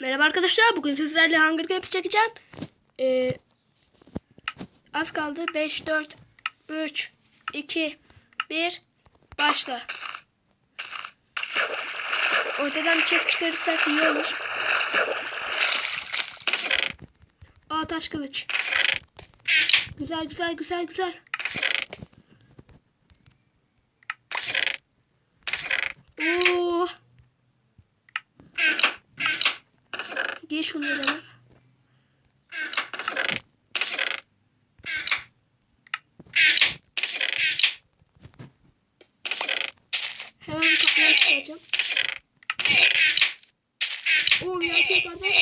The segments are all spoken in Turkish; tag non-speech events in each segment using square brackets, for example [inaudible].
Merhaba arkadaşlar. Bugün sizlerle Hunger Games çekeceğim. Ee, az kaldı. 5, 4, 3, 2, 1. Başla. Ortadan bir chest çıkarırsak iyi olur. Aa taş kılıç. Güzel güzel güzel güzel. Oo. Giy şunları hemen. Hemen bir kapıya çıkaracağım. Oo kardeş.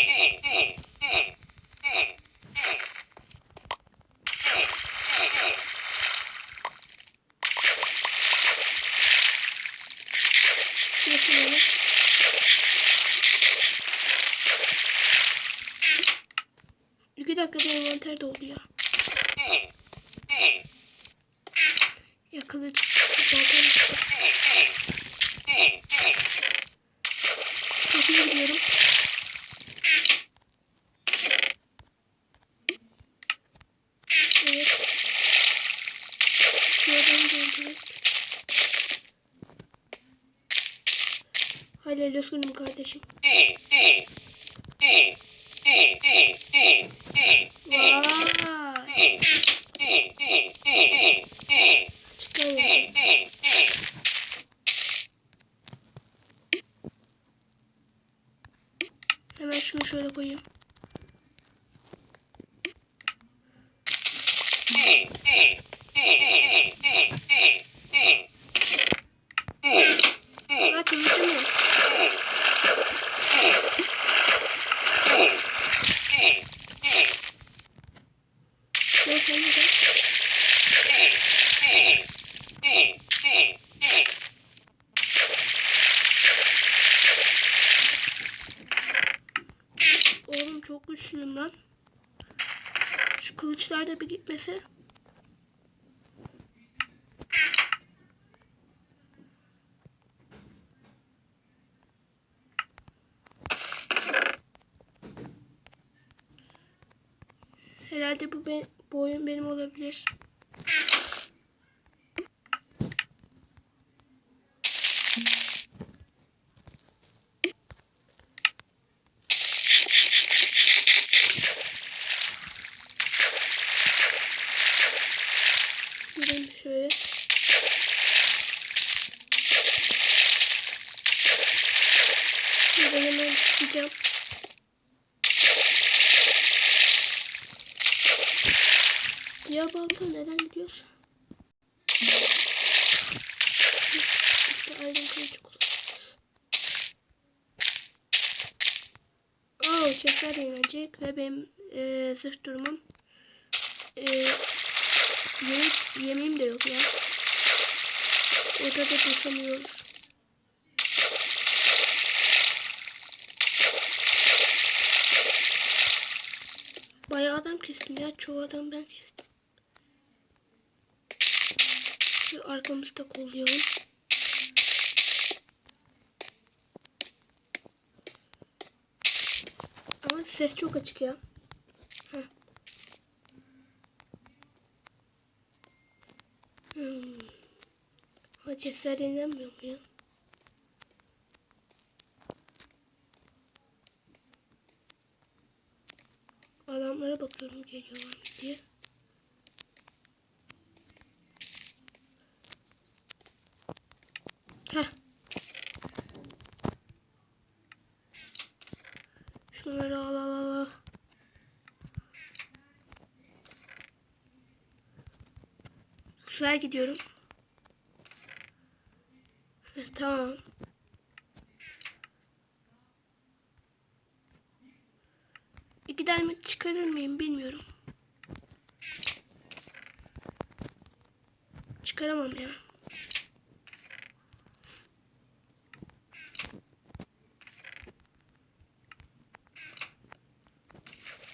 Şuraya şunları. İki envanter doldu ya. Kılıç. Çok iyi gidiyorum. Evet. Şuradan doldurayım. Hadi olsun kardeşim. 嗯嗯嗯嗯嗯嗯嗯嗯嗯嗯嗯嗯嗯嗯嗯嗯 çok güçlüyüm lan. Şu kılıçlar da bir gitmese. Herhalde bu, be, bu oyun benim olabilir. Gidelim şöyle. Şuradan çıkacağım. Diğer balta neden gidiyorsun? İşte ayrım kılıç kullan. Oo, çekler yenecek ve benim e, zırh durumum e, yemek yemeğim de yok ya. Orada da dursam iyi olur. Adam kestim ya. Çoğu adam ben kestim. Şu arkamızda kollayalım. Ama ses çok açık ya. Heh. Hmm. Ha sesler dinlenmiyor mu ya? Adamlara bakıyorum geliyorlar mı diye. Heh. Şunları al al al al. Güzel gidiyorum. Evet, tamam. İki diamond çıkarır mıyım bilmiyorum. Çıkaramam ya.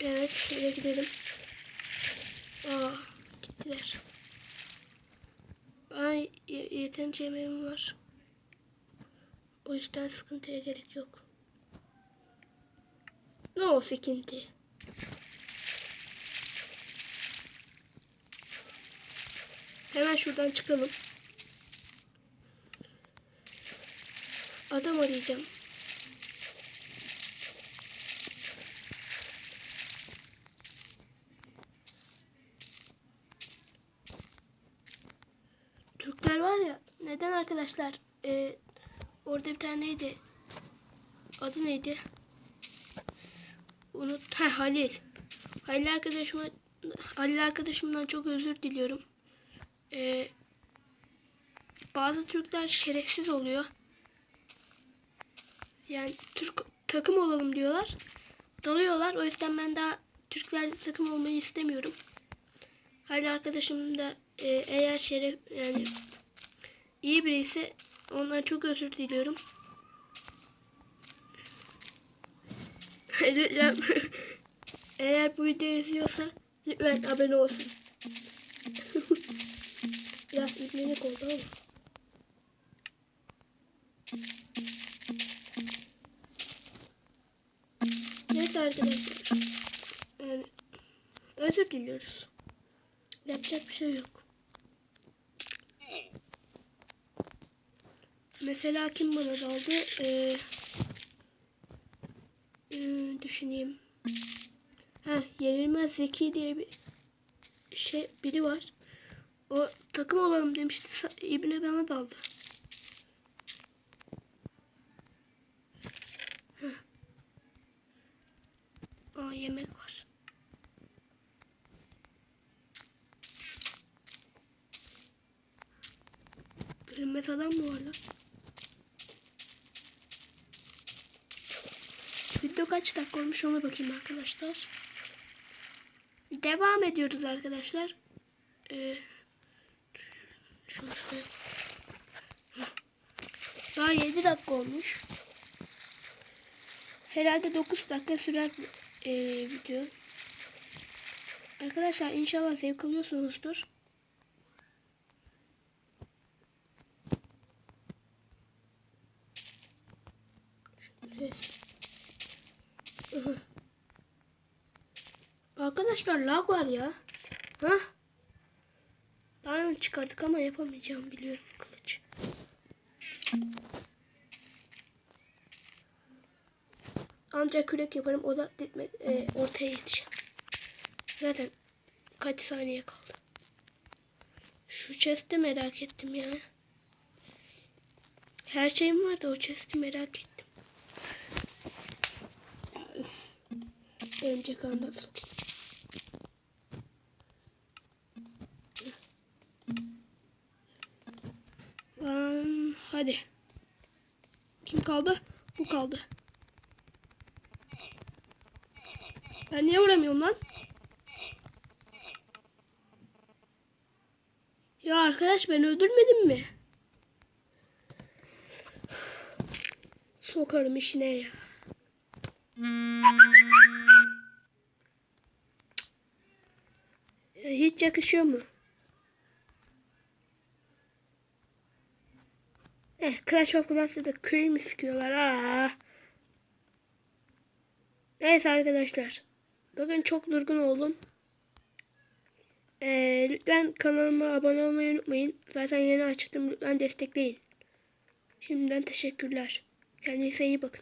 Evet şöyle gidelim. Aa gittiler. Ay ye- yeterince yemeğim var. O yüzden sıkıntıya gerek yok. No sıkıntı. Hemen şuradan çıkalım. Adam arayacağım. Türkler var ya neden arkadaşlar e, orada bir tane neydi adı neydi unut ha Halil. Halil arkadaşıma Halil arkadaşımdan çok özür diliyorum. E, bazı Türkler şerefsiz oluyor. Yani Türk takım olalım diyorlar. Dalıyorlar. O yüzden ben daha Türklerle takım olmayı istemiyorum. Halil arkadaşım da e, eğer şeref yani iyi biri ise ondan çok özür diliyorum. Lütfen eğer bu videoyu izliyorsa lütfen abone olsun. [laughs] Biraz ibnelik oldu ama. Neyse arkadaşlar. Yani özür diliyoruz. Yapacak bir şey yok. Mesela kim bana daldı? Ee, hmm, düşüneyim. Ha, Yenilmez Zeki diye bir şey biri var. O takım olalım demişti. İbne bana daldı. Aa yemek var. Görünmez adam mı var lan? Video kaç dakika olmuş ona bakayım arkadaşlar. Devam ediyoruz arkadaşlar. Ee, şunu şuraya. Daha 7 dakika olmuş. Herhalde 9 dakika sürer ee, video. Arkadaşlar inşallah zevk alıyorsunuzdur. Ses. Aha. Arkadaşlar lag var ya. Ha? Daha önce çıkardık ama yapamayacağım biliyorum kılıç. Ancak kürek yaparım o da e, ortaya yetişeceğim. Zaten kaç saniye kaldı. Şu chest'i merak ettim ya. Her şeyim vardı o chest'i merak ettim. Ya üf. Örümcek sokayım. Lan hadi. Kim kaldı? Bu kaldı. Ben niye vuramıyorum lan? Ya arkadaş ben öldürmedim mi? Sokarım işine ya. Hiç yakışıyor mu? Clash of Clans'ta da köy mü sıkıyorlar? Aa. Neyse arkadaşlar. Bugün çok durgun oldum. Ee, lütfen kanalıma abone olmayı unutmayın. Zaten yeni açtım. Lütfen destekleyin. Şimdiden teşekkürler. Kendinize iyi bakın.